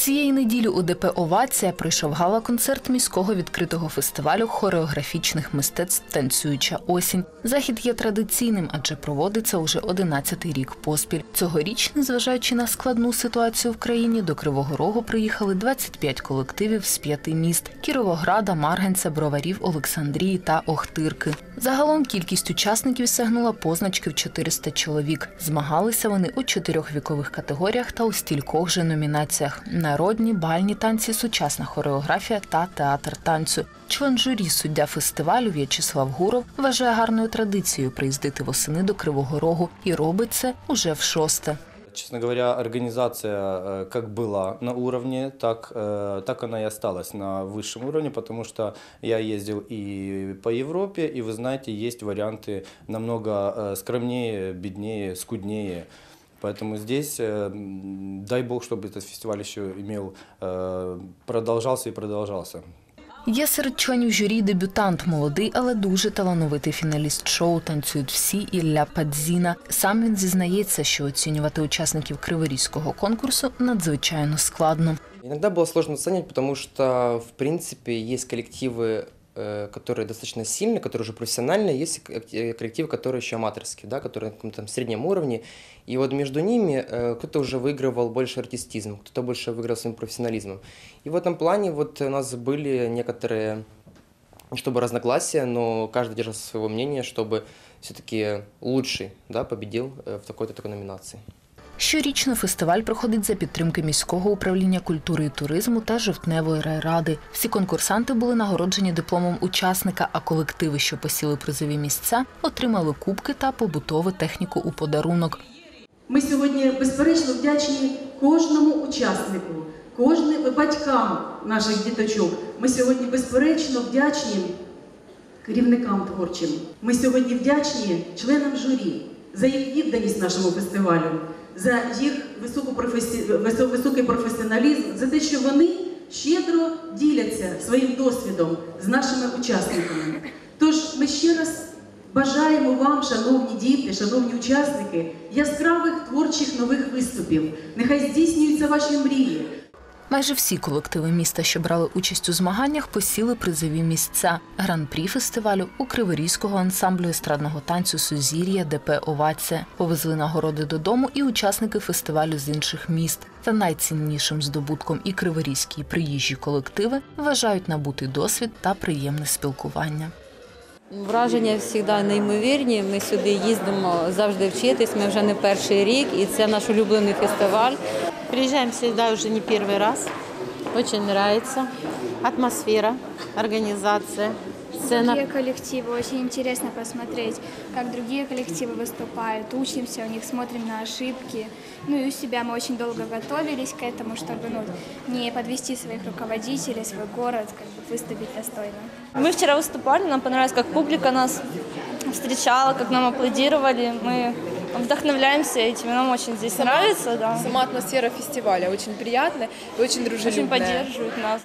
Цієї неділі у ДП Овація прийшов гала-концерт міського відкритого фестивалю хореографічних мистецтв Танцююча осінь. Захід є традиційним, адже проводиться уже 11-й рік поспіль. Цьогоріч, незважаючи на складну ситуацію в країні, до Кривого Рогу приїхали 25 колективів з п'яти міст: Кіровограда, Марганця, Броварів, Олександрії та Охтирки. Загалом кількість учасників сягнула позначки в 400 чоловік. Змагалися вони у чотирьох вікових категоріях та у стількох же номінаціях: народні, бальні танці, сучасна хореографія та театр танцю. Член журі суддя фестивалю В'ячеслав Гуров вважає гарною традицією приїздити восени до Кривого Рогу і робить це уже в шосте. Честно говоря, организация э, как была на уровне, так, э, так она и осталась на высшем уровне, потому что я ездил и по Европе, и вы знаете, есть варианты намного э, скромнее, беднее, скуднее. Поэтому здесь, э, м, дай бог, чтобы этот фестиваль еще имел, э, продолжался и продолжался. Є серед членів журі дебютант, молодий, але дуже талановитий фіналіст шоу Танцюють всі Ілля Падзіна. Сам він зізнається, що оцінювати учасників криворізького конкурсу надзвичайно складно. Иногда было сложно оценивать, потому что, в принципе, есть коллективы, э, которые достаточно сильные, которые уже профессиональные, есть э, коллективы, которые еще аматорские, да, которые на каком-то там среднем уровне. И вот между ними э, кто-то уже выигрывал больше артистизм, кто-то больше выиграл своим профессионализмом. И в этом плане вот у нас были некоторые, не чтобы разногласия, но каждый держался своего мнения, чтобы все-таки лучший да, победил э, в такой-то такой номинации. Щорічно фестиваль проходить за підтримки міського управління культури і туризму та жовтневої райради. Всі конкурсанти були нагороджені дипломом учасника, а колективи, що посіли призові місця, отримали кубки та побутову техніку у подарунок. Ми сьогодні безперечно вдячні кожному учаснику, кожним батькам наших діточок. Ми сьогодні безперечно вдячні керівникам творчим. Ми сьогодні вдячні членам журі за їх відданість нашому фестивалю, за їх високу професі... висо- високий професіоналізм, за те, що вони щедро діляться своїм досвідом з нашими учасниками. Тож ми ще раз бажаємо вам, шановні діти, шановні учасники, яскравих творчих нових виступів. Нехай здійснюються ваші мрії. Майже всі колективи міста, що брали участь у змаганнях, посіли призові місця. Гран-прі фестивалю у Криворізького ансамблю естрадного танцю Сузір'я ДП Овація повезли нагороди додому і учасники фестивалю з інших міст. Та найціннішим здобутком і криворізькі і приїжджі колективи вважають набутий досвід та приємне спілкування. Враження завжди неймовірні. Ми сюди їздимо завжди вчитись. Ми вже не перший рік, і це наш улюблений фестиваль. Приезжаем сюда уже не первый раз. Очень нравится. Атмосфера, организация, сцена. Другие коллективы, очень интересно посмотреть, как другие коллективы выступают, учимся у них, смотрим на ошибки. Ну и у себя мы очень долго готовились к этому, чтобы ну, не подвести своих руководителей, свой город, как бы выступить достойно. Мы вчера выступали, нам понравилось, как публика нас встречала, как нам аплодировали. Мы вдохновляемся этим, нам очень здесь нравится. Да. Сама атмосфера фестиваля очень приятная и очень дружелюбная. Очень поддерживают нас.